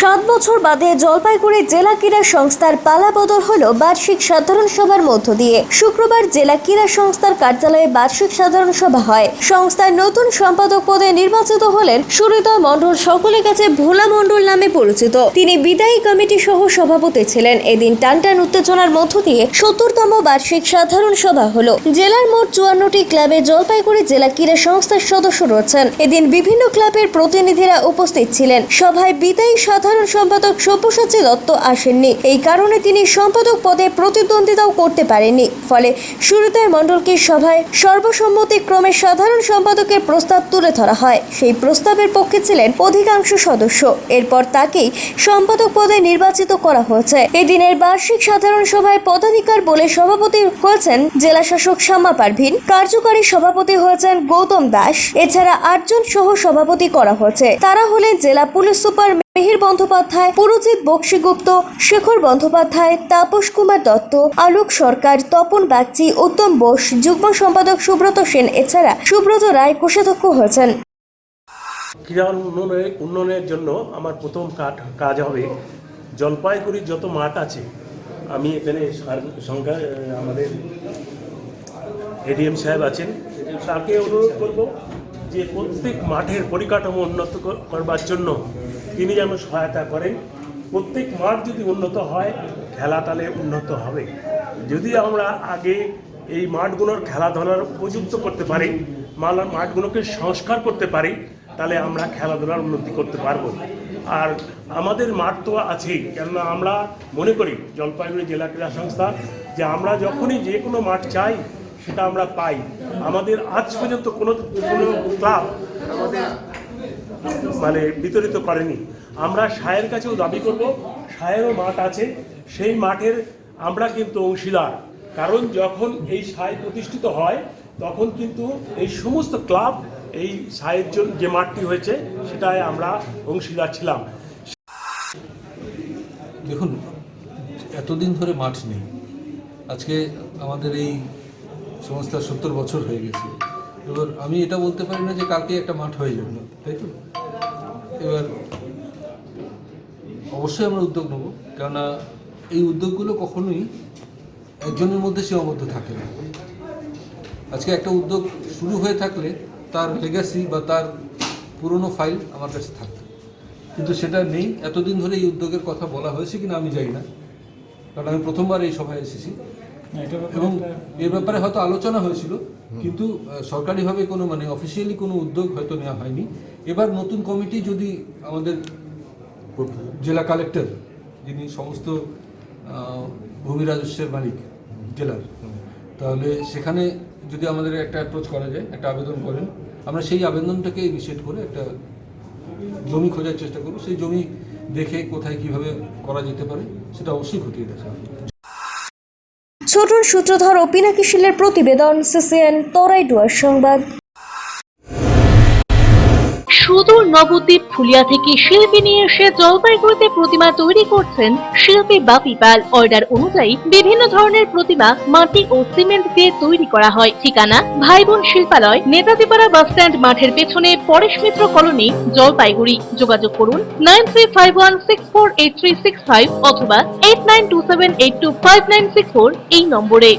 সাত বছর বাদে জলপাইগুড়ি জেলা ক্রীড়া সংস্থার পালাবদল হল বার্ষিক সাধারণ সভার মধ্য দিয়ে। শুক্রবার জেলা ক্রীড়া সংস্থার কার্যালয়ে বার্ষিক সাধারণ সভা হয়। সংস্থার নতুন সম্পাদক পদে নির্বাচিত হলেন সুহৃদয় মণ্ডল, সকলের কাছে ভোলা মণ্ডল নামে পরিচিত। তিনি বিদায়ী কমিটি সহ সভাপতি ছিলেন। এদিন টানটান উত্তেজনার মধ্য দিয়ে সত্তরতম বার্ষিক সাধারণ সভা হলো। জেলার মোট চুয়ান্নটি ক্লাবে জলপাইগুড়ি জেলা ক্রীড়া সংস্থার সদস্য রয়েছেন। এদিন বিভিন্ন ক্লাবের প্রতিনিধিরা উপস্থিত ছিলেন। সভায় বিদায়ী সাধারণ সম্পাদক সব্যসাচী দত্ত আসেননি। এই কারণে তিনি সম্পাদক পদে প্রতিদ্বন্দ্বিতাও করতে পারেননি। ফলে সুরতয় মণ্ডলকে সভায় সর্বসম্মতিক্রমে সাধারণ সম্পাদকের প্রস্তাব তুলে ধরা হয়। সেই প্রস্তাবের পক্ষে ছিলেন অধিকাংশ সদস্য। এরপর তাকেই সম্পাদক পদে নির্বাচিত করা হয়েছে। এদিনের বার্ষিক সাধারণ সভায় পদাধিকার বলে সভাপতি হয়েছেন জেলা শাসক শ্যামা পারভিন। কার্যকারী সভাপতি হয়েছেন গৌতম দাস। এছাড়া আটজন সহ সভাপতি করা হয়েছে। তারা হলেন জেলা পুলিশ সুপার মিহির বন্দ্যোপাধ্যায়, পুরজিৎ বক্সিগুপ্ত, শেখর বন্দ্যোপাধ্যায়, তাপস কুমার দত্ত, আলোক সরকার, তপন বাগচি, উত্তম বোস, যুগ্ম সম্পাদক সুব্রত সেন এছাড়া সুব্রত রায় কোষাধ্যক্ষ হয়েছেন। ক্রীড়া উন্নয়নের উন্নয়নের জন্য আমার প্রথম কাজ হবে জলপাইগুড়ির যত মাঠ আছে, আমি এখানে সংখ্যা আমাদের এডিএম সাহেব আছেন, তাকে অনুরোধ করব যে প্রত্যেক মাঠের পরিকাঠামো উন্নত করবার জন্য তিনি যেন সহায়তা করেন। প্রত্যেক মাঠ যদি উন্নত হয়, খেলা তাহলে উন্নত হবে। যদি আমরা আগে এই মাঠগুলোর খেলাধুলার উপযুক্ত করতে পারি মালা- মাঠগুলোকে সংস্কার করতে পারি তাহলে আমরা খেলাধুলার উন্নতি করতে পারব। আর আমাদের মাঠ তো আছেই কেননা আমরা মনে করি জলপাইগুড়ি জেলা ক্রীড়া সংস্থা, যে আমরা যখনই যে কোনো মাঠ চাই, সেটা আমরা পাই। আমাদের আজ পর্যন্ত কোনো কোনো ক্লাব আমাদের মানে বিতরিত করেনি। আমরা সায়ের কাছেও দাবি করব সায়েরও মাঠ আছে, সেই মাঠের আমরা কিন্তু অংশীদার। কারণ যখন এই সায় প্রতিষ্ঠিত হয়, তখন কিন্তু এই সমস্ত ক্লাব, এই সায়ের জন্য যে মাঠটি হয়েছে, সেটায় আমরা অংশীদার ছিলাম। দেখুন, এতদিন ধরে মাঠ নেই। আজকে আমাদের এই সংস্থার সত্তর বছর হয়ে গেছে। এবার আমি এটা বলতে পারি না যে কালকে একটা মাঠ হয়ে যাবে না তাই তো? এবার অবশ্যই আমরা উদ্যোগ নেব, কেননা এই উদ্যোগগুলো কখনোই একজনের মধ্যে সীমাবদ্ধ থাকে না। আজকে একটা উদ্যোগ শুরু হয়ে থাকলে তার লেগাসি বা তার পুরনো ফাইল আমার কাছে থাকতো কিন্তু সেটা নেই, এতদিন ধরে এই উদ্যোগের কথা বলা হয়েছে কিনা আমি জানি না। কারণ আমি প্রথমবার এই সভায় এসেছি। এবং এর ব্যাপারে হয়তো আলোচনা হয়েছিল কিন্তু সরকারিভাবে কোনো মানে অফিসিয়ালি কোনো উদ্যোগ হয়তো নেওয়া হয়নি। এবার নতুন কমিটি যদি আমাদের জেলা কালেক্টর যিনি সমস্ত ভূমি রাজস্বের মালিক জেলার তাহলে সেখানে যদি আমাদের একটা অ্যাপ্রোচ করা যায় একটা আবেদন করেন আমরা সেই আবেদনটাকে ইনিশিয়েট করে একটা জমি খোঁজার চেষ্টা করব। সেই জমি দেখে কোথায় কীভাবে করা যেতে পারে সেটা অবশ্যই খতিয়ে দেখা। ছোটর সূত্রধর ও পিনাকি শিলের প্রতিবেদন সিসিএন তরাইডুয়ার সংবাদ। সুদূর নবদ্বীপ ফুলিয়া থেকে শিল্পী নিয়ে এসে জলপাইগুড়িতে প্রতিমা তৈরি করছেন শিল্পী বাপি পাল। অর্ডার অনুযায়ী বিভিন্ন ধরনের প্রতিমা মাটি ও সিমেন্ট দিয়ে তৈরি করা হয়। ঠিকানা ভাই বোন শিল্পালয়, নেতাজিপাড়া বাসস্ট্যান্ড মাঠের পেছনে পরেশ মিত্র কলোনি, জলপাইগুড়ি। যোগাযোগ করুন nine three five one six four eight three six five অথবা eight nine two seven eight two five nine six four এই নম্বরে।